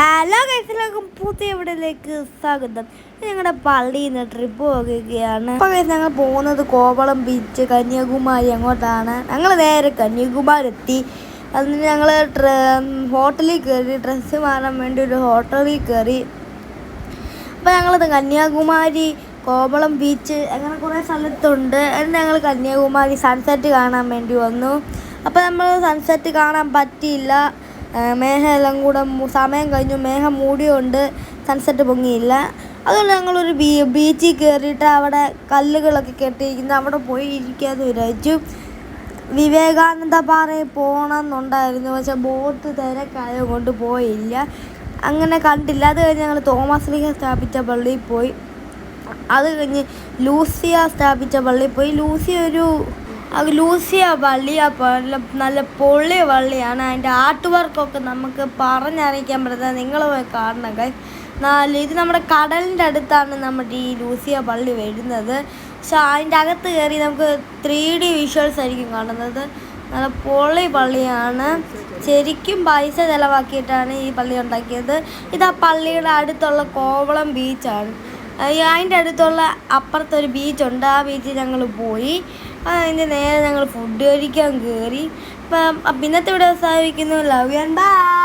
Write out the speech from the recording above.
Hello ഗൈസിലേക്കും പുതിയ ഇവിടേക്ക് സ്വാഗതം. ഞങ്ങളുടെ പള്ളിയിൽ നിന്ന് ട്രിപ്പ് പോകുകയാണ് അപ്പോൾ ഗൈസ് ഞങ്ങൾ പോകുന്നത് കോവളം ബീച്ച് കന്യാകുമാരി അങ്ങോട്ടാണ്. ഞങ്ങൾ നേരെ കന്യാകുമാരി എത്തി. അതിന് ഞങ്ങൾ ഹോട്ടലിൽ കയറി ഡ്രസ്സ് മാറാൻ വേണ്ടി ഒരു ഹോട്ടലിൽ കയറി. അപ്പോൾ ഞങ്ങളത് കന്യാകുമാരി കോവളം ബീച്ച് അങ്ങനെ കുറേ സ്ഥലത്തുണ്ട്. എന്നിട്ട് ഞങ്ങൾ കന്യാകുമാരി സൺസെറ്റ് കാണാൻ വേണ്ടി വന്നു. അപ്പോൾ നമ്മൾ സൺസെറ്റ് കാണാൻ പറ്റിയില്ല. മേഘം എല്ലാം കൂടെ സമയം കഴിഞ്ഞു. മേഘം മൂടിയുണ്ട് സൺസെറ്റ് പൊങ്ങിയില്ല. അതുകൊണ്ട് ഞങ്ങളൊരു ബീ ബീച്ചിൽ കയറിയിട്ട് അവിടെ കല്ലുകളൊക്കെ കെട്ടിയിരിക്കുന്നു. അവിടെ പോയി ഇരിക്കാമെന്ന് വിചാരിച്ചു. വിവേകാനന്ദ പാറയിൽ പോകണമെന്നുണ്ടായിരുന്നു പക്ഷെ ബോട്ട് തിരക്കായത് കൊണ്ട് പോയില്ല. അങ്ങനെ കണ്ടില്ല. അത് കഴിഞ്ഞ് ഞങ്ങൾ തോമസ് ലീഗ സ്ഥാപിച്ച പള്ളിയിൽ പോയി. അത് കഴിഞ്ഞ് ലൂസിയ സ്ഥാപിച്ച പള്ളിയിൽ പോയി. ലൂസിയ ഒരു ലൂസിയ പള്ളി നല്ല പൊള്ളിയ വള്ളിയാണ്. അതിന്റെ ആർട്ട് വർക്കൊക്കെ നമുക്ക് പറഞ്ഞറിയിക്കാൻ പറ്റുന്നത് നിങ്ങൾ പോയി കാണണം കൈ ഇത് നമ്മുടെ കടലിന്റെ അടുത്താണ് നമ്മുടെ ഈ ലൂസിയ പള്ളി വരുന്നത്. പക്ഷെ അതിന്റെ അകത്ത് കയറി നമുക്ക് ത്രീ ഡി വിഷ്വൽസ് ആയിരിക്കും കാണുന്നത്. നല്ല പൊള്ളി പള്ളിയാണ് ശരിക്കും പൈസ ചിലവാക്കിയിട്ടാണ് ഈ പള്ളി ഉണ്ടാക്കിയത്. ഇത് ആ പള്ളിയുടെ അടുത്തുള്ള കോവളം ബീച്ചാണ് അതിന്റെ അടുത്തുള്ള അപ്പുറത്തൊരു ബീച്ചുണ്ട് ആ ബീച്ചിൽ ഞങ്ങൾ പോയി. അതിന്റെ നേരെ ഞങ്ങൾ ഫുഡ് കഴിക്കാൻ കയറി ഇപ്പം അപ്പം ഇന്നത്തെ ഇവിടെ അവസാനിക്കുന്നു ലവ് ആൻഡ് ബൈ